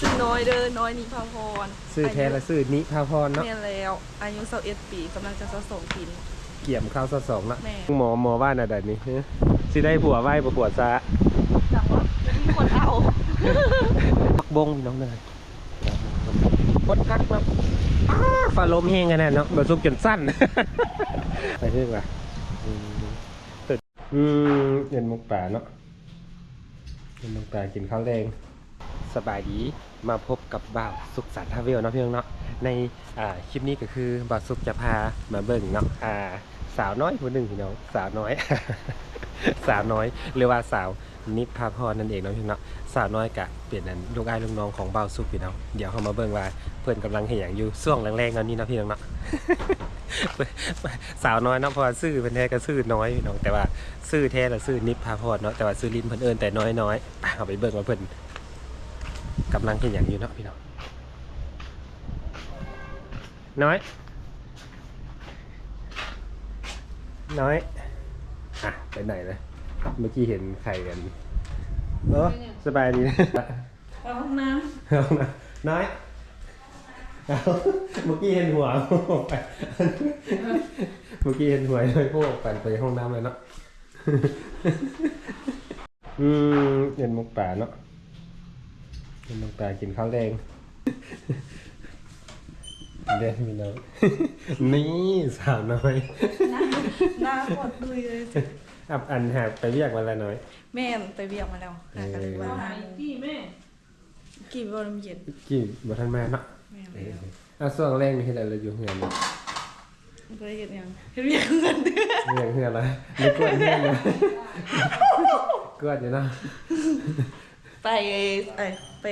ชื่อน้อยเด้อน้อยนิพาพรซื้อแท้และซื้อนิพาพรเนาะแม่นแล้ว อายุ21ปีกำลังจะ22ปีเกี่ยมข้าวซะสองละแม่ หมอหมอว่าน่ะดัดนี้ฮะสิได้ผัวไหว้บ่ผัวซะจังว่ามีคนเอาพักบงน้องเนยพดพักเนาะอ้าฟ้าลมแห้งกันแน่เนาะบ่สุกจนสั้น ไปเรื่อยว่ะอืมตึดอืมเย็นมุกป่าเนาะเย็นมุกป่ากินข้าวแรง สบายดีมาพบกับบ่าวสุขสันต์ทาเวลเนาะพี่น้องเนาะในคลิปนี้ก็คือบ่าวสุขจะพามาเบิ่งเนาะอ่าสาวน้อยคนหนึ่งพี่น้องสาวน้อย สาวน้อยหรือว่าสาวนิพาพรนั่นเองเนาะพี่น้องเนาะสาวน้อยกะเปลี่ยนนั้นลูกอ้ายลูกน้องของบ่าวสุขพี่น้องเดี๋ยวเขามาเบิ่งว่าเพื่อนกำลังเห็นอย่างอยู่ช่วงแรงๆตอนนี้เนาะพี่น้องเนาะสาวน้อยเนาะเพราะว่าซื่อเป็นแท้ก็ซื่อน้อยพี่น้องแต่ว่าซื่อแท้ละซื่อนิพาพรเนาะแต่ว่าซื่อลิ้นเพิ่นเอิ้นแต่น้อยน้อยๆเอาไปเบิ่งว่าเพิ่น กำลังเห็นอย่างอยู่เนาะพี่น้องน้อย น้อย อะ ไปไหนเลยเมื่อกี้เห็นใครกันเออสบายดีนะไปห้องน้เอานะน้อยเอาเมื่อกี้เห็นหัวไปเมื่อกี้เห็นหัวเลยพวกปั่นไปห้องน้ำเลยเนาะอืมเห็นมุกป่าเนาะ เห็นมุกป่ากินข้าวแดงเด่นมีน้อง นี่สาวน้อยำหน้าหน้าปวดดุยเลยอับอันหากไปเรียกวันละน้อย แม่นไปเบียกมาแล้วหากันเลยว่าหาโมงพี่แม่กี่โมงเย็นกี่บ่ทันมาเนาะแม่นเอแล้วอเอาส่วนแรกนี่เฮ็ดอะไรอยู่เฮือนเนาะบ่ได้เฮ็ดหยังเฮ็ดเบียกเงินเดือนเฮือนเฮือนอะไรนึกกวนเฮือนเลยกวนอยู่เนาะ ไปไอไป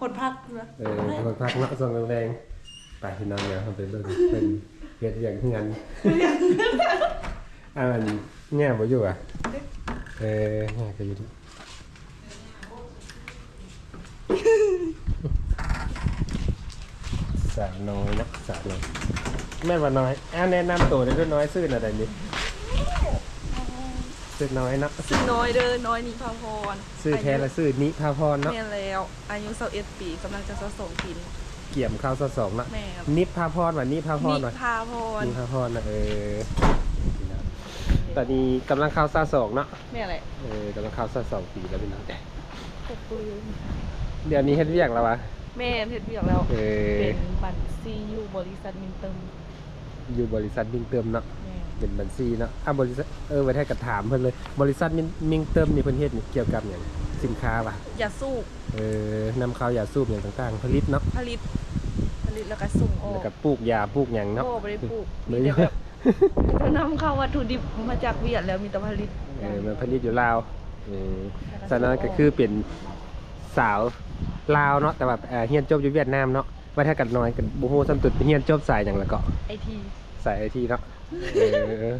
หดพักนะเออคนพักเนาะส่วนแรงๆไปพี่น้องเดี๋ยวเราไปเบิ่งเป็นเฮ็ดอย่างเฮือนอ่าอันแง่บ่อยู่อะเออแง่ก็อยู่ดิสาวน้อยเนาะสาวน้อยแม่นว่าน้อยอ่าแนะนำตัวได้ด้วยน้อยซื่อน่ะได้นี่ ซื่อน้อยเนาะชื่อน้อยเด้อน้อยนิพาพรซื่อแท้และซื่อนิพาพรเนาะแม่นแล้ว อายุ21ปีกำลังจะ22ปีเกี่ยมข้าวซะสองเนาะแม่นนิพาพรว่านิพาพรนิว่าพาพรนิพาพรนะเออตอนนี้กำลังเข้าซาสองเนาะแม่อะไรเออกำลังเข้าซาสองปีแล้วพี่น้องปกปืนเดี๋ยวนี้เฮ็ดเวียกแล้ววะแม่เฮ็ดเบียกแล้วเออเป็นบัญชีอยู่บริษัทมินเติมอยู่บริษัทมิงเติมเนาะแม่ เป็นบัญชีเนาะอะบริษัทเออไว้ให้กับถามเพิ่นเลย บริษัทมิงมิงเติมนี่เพิ่นเฮ็ดนี่เกี่ยวกับหยังสินค้าป่ะอย่าสู้เออนำเข้ายาสูบอย่างต่างๆ ผลิตเนาะผลิต ผลิตแล้วก็ส่งออแล้วกก็ปลูกยาปลูกหยังเนาะโอ้ไม่ได้ปลูกไม่มีได้แต่แบบจะนำเข้าวัตถุดิบมาจากเวียดแล้วมีแต่ผลิตเออมันผลิตอยู่ลาวเออฉะนั้นก็คือเป็นสาวลาวเนาะแต่ว่าเอ่อเฮียนจบอยู่เวียดนามเนาะว่าถ้ากันน้อยกันบ่ฮู้สำตุดเฮียนจบสายหยังแล้วก็ไอที สายไอทีเนาะ เออ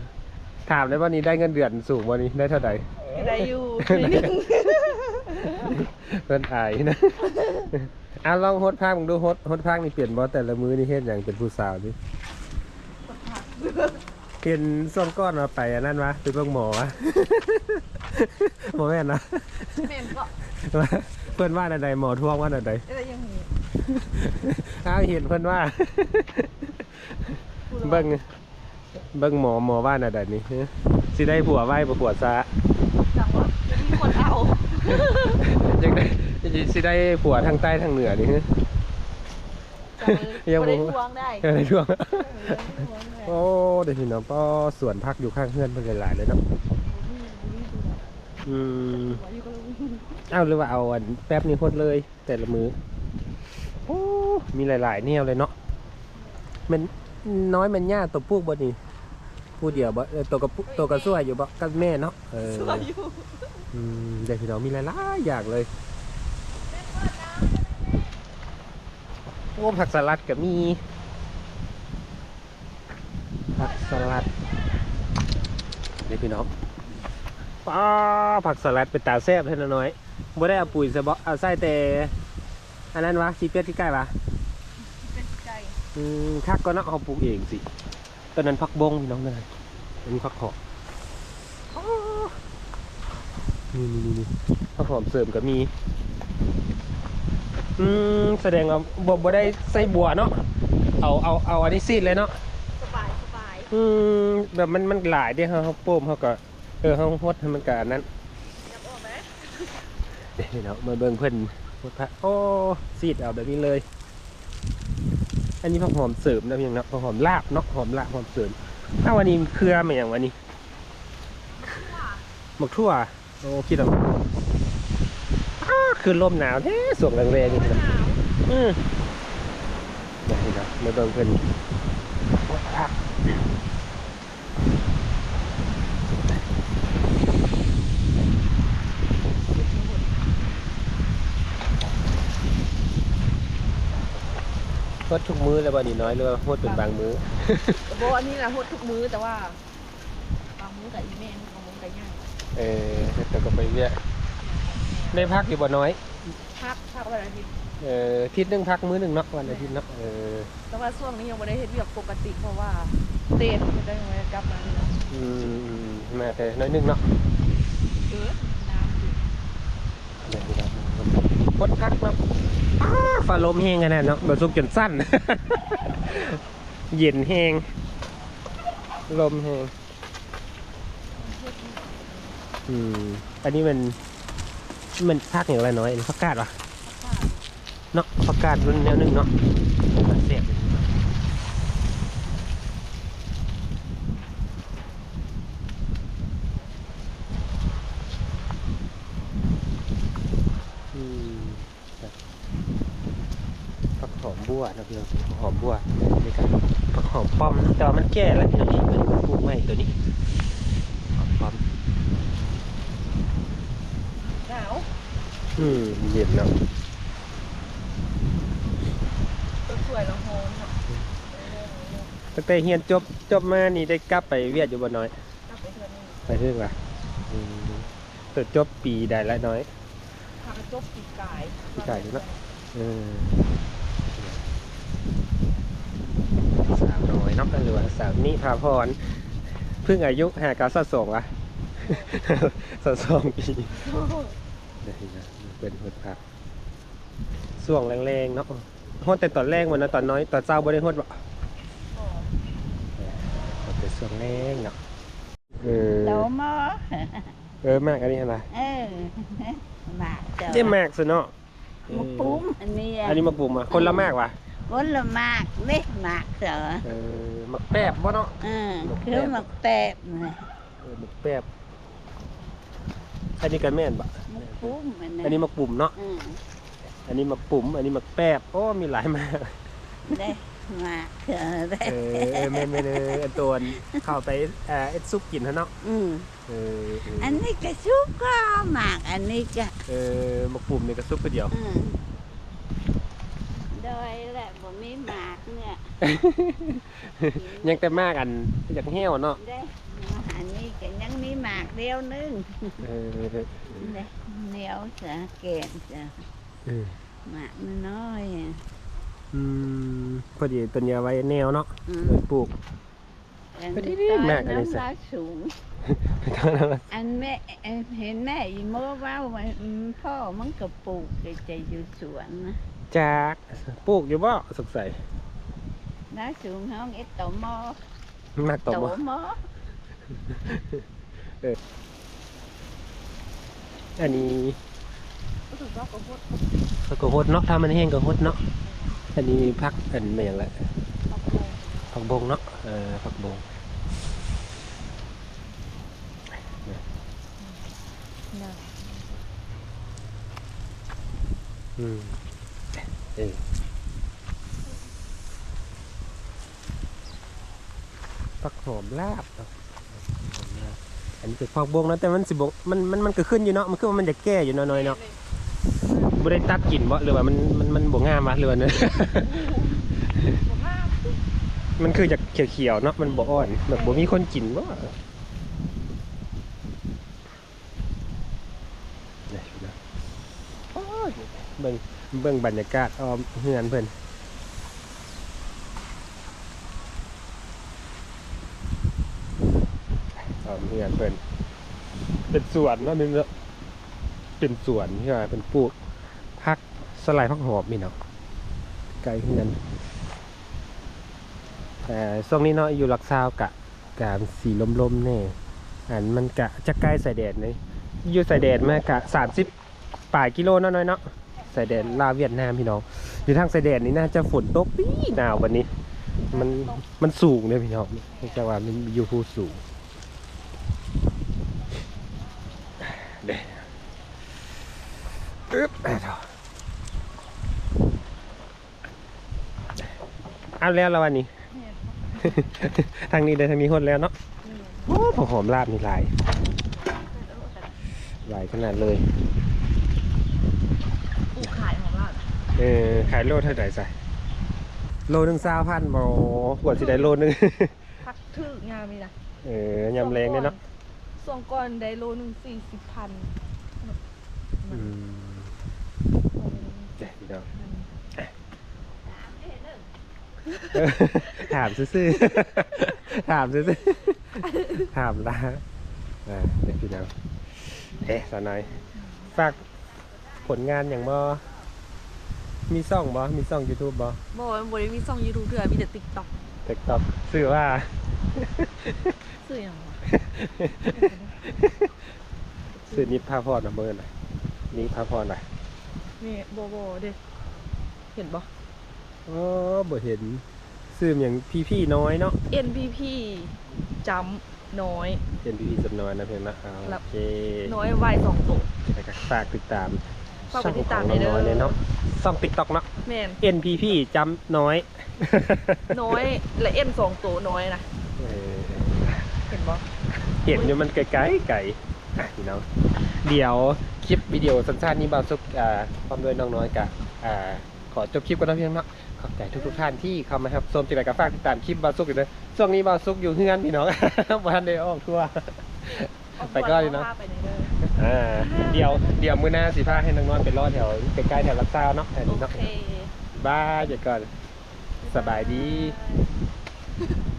ถามได้ว่านี้ได้เงินเดือนสูงบ่นี้ได้เท่าใดได้อยู่นิดนึงเพิ่นอายนะ อะลองโฮดภาคมึงดูโฮดโฮดภาคนี่เปลี่ยนบ่แต่ละมื้อนี่เฮ็ดหยังเป็นผู้สาวนี่เห็นส่งก้อนมาไปอันนั้นวะไปเบิ่งหมอวะบ่แม่นนะแม่นก็ว่าเพื่อนว่าอะไรหมอทวงว่าอะไรได้ยังหูอ้าวเห็นเพื่อนว่า เบิ้ง เบิ้งหมอหมอว่าอะไรนี่ฮะสิได้ผัวไหว้บ่ผัวซะจังว่ามีคนเอายังได้สิได้ผัวทางใต้ทางเหนือนี่ฮะจังเลยบ่ได้ทวงได้เออช่วงเออบ่ได้ทวงได้โอ้เดี๋ยวพี่น้องป้อสวนพักอยู่ข้างเพื่อนเพิ่นหลายๆเลยเนาะอืมบ่อยู่ก็รู้เอ้าหรือว่าเอาอันแป๊บนี้โคตรเลย แต่ละมือโอ้มีหลายๆแนวเลยเนาะมันน้อยมันยากตัวปลูกบ่นี่ ผู้เดียวบ่เออตัวกับปุตัวกับสวยอยู่บ่กับแม่เนาะเออสวยอยู่อืมเด็กพี่น้องมีหลายๆอย่างเลย โอ้ผักสลัดก็มี ผักสลัดเด็กพี่น้องป้าผักสลัดเป็นตาแซ่บเท่าน้อยบ่ได้เอาปุ๋ยใส่บ่เอาใส่แต่อันนั้นวะชีเป็ดที่ใกล้ปะเป็นใจอืมคักก็เนาะเขาปลูกเองสิ ตอนนั้นผักบงพี่น้องเลยอันนี้ผักหอมอ้าวนี่นี่นี่นี่ผักหอมเสริมก็มี อืมแสดงว่าบ่บ่ได้ใส่บัวเนาะเอาเอาเอาอันนี้ซีดเลยเนาะสบายสบายอืมแบบมันมันหลายเด้เฮาเฮาโป้มเฮาก็เออเฮาฮดให้มันก็อันนั้นอยากออกไหมเดี๋ยวเนาะมาเบิ่งเพิ่นฮดพระโอ้ซีดเอาแบบนี้เลย อันนี้ผักหอมเสริมนะเพียงเนาะผักหอมลาบเนาะหอมลาบหอมเสริมถ้าวันนี้เครือมาอย่างวันนี้หมกทั่วโอ้คิดเอาอ้าคือลมหนาวแท้สวงแรงๆนี่หนะนาวอืมเดี๋ยวนะมาเบิ่งเพิ่นฮดผัก ฮดทุกมื้อเลยบ่นี่น้อยหรือว่าฮดเป็นบางมื้อ โบอันนี้นะหดทุกมื้อแต่ว่าบางมื้อกับอีเมนบางมื้อกับย่างเออแต่ก็ไปเรียกได้พักอยู่บ่น้อย พักพักวันอาทิตย์เอออาทิศนึงพักมื้อหนึ่งเนาะวันอาทิตย์เนาะเออแต่ว่าช่วงนี้ยังไม่ได้เฮ็ดเวียกปกติเพราะว่าเต้นมันได้ยังไงกลับมาเนี่ยอืมแม่แต่น้อยหนึงเนาะเออน้ำอยู่เดี๋ยวนะครับพดพักเนาะอ้า ฟ้าลมแห้งขนาดเนาะแบบสุกจนสั้น เย็นแห้ง ลมแห้งอืมอันนี้มันมันพักอย่างไรน้อยอันนี้พักกาดวะเนาะพักกาดรุ่นแนวหนึงเนาะเสียบอืมครับผักหอมบั วนะพี่น้องผักหอมบัวนี่ครับผักหอมป้อมนะแต่ว่ามันแก่แล้วพี่น้องนี่มันปลูกใหม่ตัวนี้หอมป้อมหนาวอืมเย็นเนาะสวยๆแล้วโฮมเนาะตั้งแต่เฮียนจบจบมานี่ได้กลับไปเวียดอยู่บ่น้อย กลับไปเทือนนึงไปเรื่องว่ะอืมตัวจบปีได้แล้วน้อย พาจบปีกายปีกายเนาะเออสาวน้อยเนาะหรือว่า สาวนิพาพรเพิ่งอายุหากาสะสองวะสะสองปีเดี๋ยวนะเป็นหดพักส่วงแรงๆเนาะฮดแต่ตอนแรกวันนะตอนน้อยตอนเจ้าบ่ได้ฮดบ่ฮดแต่ส่วงแรงเนาะเออ Đổ mơ เออมากอันนี้อะไร Ừ Mà trời เจ๊มากสุดเนาะ Một bún anh đi อันนี้มาปลูกมาคนละมากว่ะ Vốn là mạc Biết mạc sợ เออมักแป๊บบ่เนาะ Ừ Một Cứ tẹp. một tẹp này เออมักแป๊บอันนี้ก็แม่นบะ Một bún này อันนี้มักปุ่มเนาะ Ừ อันนี้มักปุ่ม อันนี้มักแป๊บโอ้มีหลายมาก Đây Mạc sợ เอ đây อเออแม่นไม่เลยอันตัวเข้าไปเอ่อเอ็ดซุปกินเถอะเนาะ Ừ เออเออ Anh đi cái suốt có mạc anh đi cả เออมักปุ่มนี่ก็ซุปก็เดียว Ừ Đôi là bộ mi mạc nè ยังแต่มากอันอยากแห้วเนาะ Đây Mà anh đi cái nhắn mi mạc đeo nưng เออ Đây Đeo sợ kèm sợ เออ Mạc nó nói à อืมพอดีตัวเนี้ยไว้แนวเนาะ Ừ เลยปลูก Anh Cái đi đi, tới mạc ở đây nó sao? lá xuống anh mẹ em hiện mẹ gì mua vào mà ừ, phò món cà pù cái chạy vô xuống á. จากปลูกอยู่บ่สงสัย lá xuống không ít tổ mò มากตบบ่ tổ mò อันนี้ก็ถือว่าก็พดผักกระหดเนาะถ้ามันแห้งก็หดเนาะอันนี้พักอันไม่อย่างไรมะพร้าวผักบงเนาะเออผักบงเนาะอืม เออผักหอมลาบเนาะหอมลาบอันนี้เป็นผักบงเนาะแต่มันสิบงมันมันมันก็ขึ้นอยู่เนาะมันคือว่ามันจะแก่อยู่เนาะน้อยเนาะบ่ได้ตัดกลิ่นบ่หรือว่ามันมันมันบ่งามวะหรือว่าเนี่ยบ่งามมันคือจากเขียวๆเนาะมันบ่อ่อน แบบบ่มีคนกินบ่เดี๋ยวนะโอ้ยเบิ่ง เบิ่งบรรยากาศออมเฮือนเพิ่นออมเฮือนเพิ่นเป็นสวนเนาะนึงเนาะเป็นสวนที่ว่าเป็นปลูกผักสไลด์พักหอบนี่เนาะไกลขึ้นกันแต่ช่วงนี้เนาะอยู่หลักซาวกะกะสีลมๆแน่อันมันกะจะใกล้สายแดดเลยอยู่สายแดดมากะสามสิบป่ายกิโลน้อยเนาะ สายแดดลาวเวียดนามพี่น้องอยู่ทางสายแดดนี่น่าจะฝนตกปีหนาววันนี้ มันมันสูงเลยพี่น้องไม่ใช่ว่ามันอยู่ภูสูงเด้อึ๊บอะเอาแล้วแล้ววันนี้ ทางนี้เลยทางนี้หดแล้วเนาะโอ้ผักหอมลาบนี่ลายลายขนาดเลย ปูขายของเรา เออขายโลเท่าไหร่ใส่โลหนึ่งสามพันบอขวดสิได้โลหนึง พักถืองามนี่นะเออยำแรงเนี่ยเนาะส่งก่อนได้โลหนึ่งสี่สิบพันอืมเดี๋ยวเดี๋ยวเออถามซื่อๆถามซื่อๆถามละอ่าเด็กพี่น้องเอ๊ะสาวนายฝากผลงานอย่างบ่ มีซ่องบ่มีซ่อง YouTube บ่บอกว่าบริมีซ่องยูทูบเถื่อมีแต่ติ๊กต็อก TikTok ชื่อว่าสื่ออย่างวะชื่อนิพพาพรนะเบอร์หน่อยนิพพาพรหน่อยนี่โบโบเด็เห็นปะอ๋อบ่เห็นชื่ออย่างพี่พี่น้อยเนาะ NPP จำน้อย เป็นพี่พี่จำนวนนะเพียงนะเอาครับ โอเคน้อยวัยสองตัว แล้วก็ฝากติดตาม ฝากกดติดตามช่องของหน่น้ออยยเด้อเลยเนาะซ่อง TikTok เนาะ แมน NPP จำน้อยน้อยและเอ็นสองตัวน้อยนะเออเห็นปะเห็นอยู่มันไกลๆไก่อะพี่น้องเดี๋ยวคลิปวิดีโอสั้นๆนี้บาวซุกอ่าพร้อมด้วยน้องน้อยกับอ่าขอจบคลิปกันนะเพียงเนาะขอบใจทุกๆท่านที่เข้ามาครับชมติดตามกับฝากติดตามคลิปบาวซุกอยู่เลยช่วงนี้บาวซุกอยู่เฮือนพี่น้องวันเดย์ออกทัวร์ ไปก็ได้เนาะไปไหนเด้อ อ่าเดี๋ยวเดี๋ยวมื้อหน้าสิพาให้น้องน้อยไปรอแถวใกล้ๆแถวลักซาวเนาะแถวโอนี้เนาะเค บายเดี๋ยวก่อนสบายดี บ